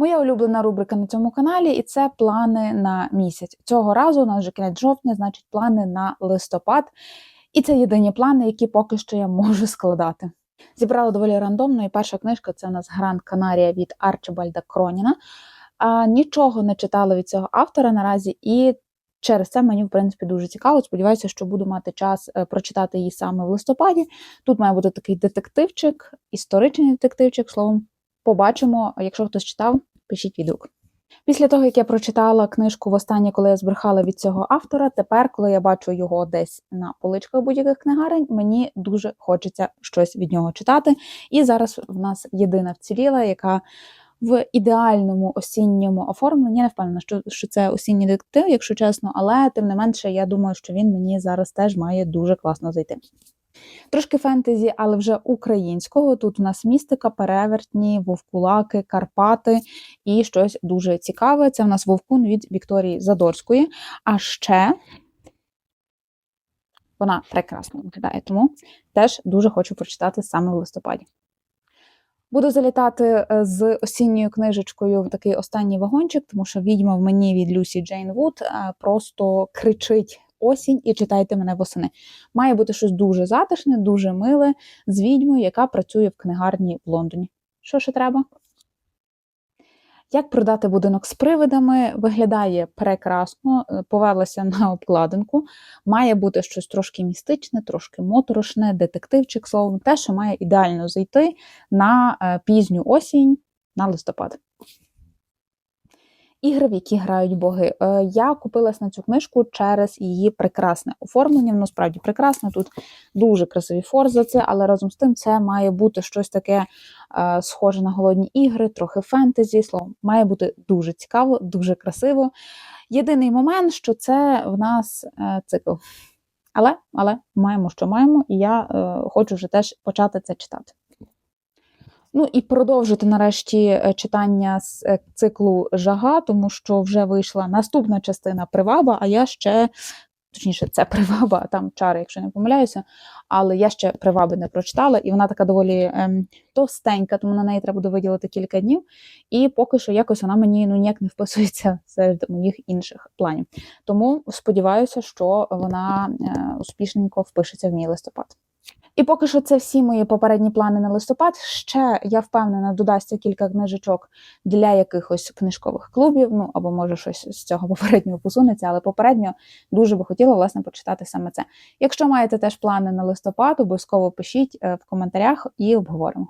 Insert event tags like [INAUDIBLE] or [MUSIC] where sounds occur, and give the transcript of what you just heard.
Моя улюблена рубрика на цьому каналі, і це плани на місяць. Цього разу у нас вже кінець жовтня, значить, плани на листопад. І це єдині плани, які поки що я можу складати. Зібрала доволі рандомно, і перша книжка це у нас Гранд Канарія від Арчибальда Кроніна. А, Нічого не читала від цього автора наразі, і через це мені, в принципі, дуже цікаво. Сподіваюся, що буду мати час е, прочитати її саме в листопаді. Тут має бути такий детективчик, історичний детективчик. Словом, побачимо. Якщо хтось читав, пишіть відгук. Після того, як я прочитала книжку востаннє, коли я збрехала від цього автора, тепер, коли я бачу його десь на поличках будь-яких книгарень, мені дуже хочеться щось від нього читати. І зараз в нас єдина вціліла, яка в ідеальному осінньому оформленні. Я не впевнена, що, що це осінній детектив, якщо чесно, але тим не менше, я думаю, що він мені зараз теж має дуже класно зайти. Трошки фентезі, але вже українського. Тут у нас містика, перевертні, вовкулаки, Карпати і щось дуже цікаве. Це в нас вовкун від Вікторії Задорської. А ще вона прекрасно виглядає, тому теж дуже хочу прочитати саме в листопаді. Буду залітати е, з осінньою книжечкою в такий останній вагончик, тому що відьма в мені від Люсі Джейн Вуд е, просто кричить осінь і читайте мене восени. Має бути щось дуже затишне, дуже миле з відьмою, яка працює в книгарні в Лондоні. Що ще треба? Як продати будинок з привидами, виглядає прекрасно, е, повелася на обкладинку. Має бути щось трошки містичне, трошки моторошне, детективчик, словом, те, що має ідеально зайти на е, пізню осінь на листопад. Ігри, в які грають боги. Е, Я купилась на цю книжку через її прекрасне оформлення. Воно справді прекрасне. Тут дуже красиві форзаци, але разом з тим це має бути щось таке е, схоже на голодні ігри, трохи фентезі. Словом, має бути дуже цікаво, дуже красиво. Єдиний момент, що це в нас е, цикл. Але але маємо, що маємо, і я е, хочу вже теж почати це читати. Ну і продовжити нарешті е, читання з е, циклу Жага, тому що вже вийшла наступна частина Приваба, а я ще, точніше, це Приваба, там чари, якщо не помиляюся, але я ще Приваби не прочитала, і вона така доволі ем, товстенька, тому на неї треба буде виділити кілька днів. І поки що якось вона мені ну, ніяк не вписується [LAUGHS] серед моїх інших планів. Тому сподіваюся, що вона е, успішненько впишеться в мій листопад. І поки що це всі мої попередні плани на листопад. Ще я впевнена, додасться кілька книжечок для якихось книжкових клубів. Ну або може щось з цього попереднього посунеться, але попередньо дуже би хотіла власне почитати саме це. Якщо маєте теж плани на листопад, обов'язково пишіть е, в коментарях і обговоримо.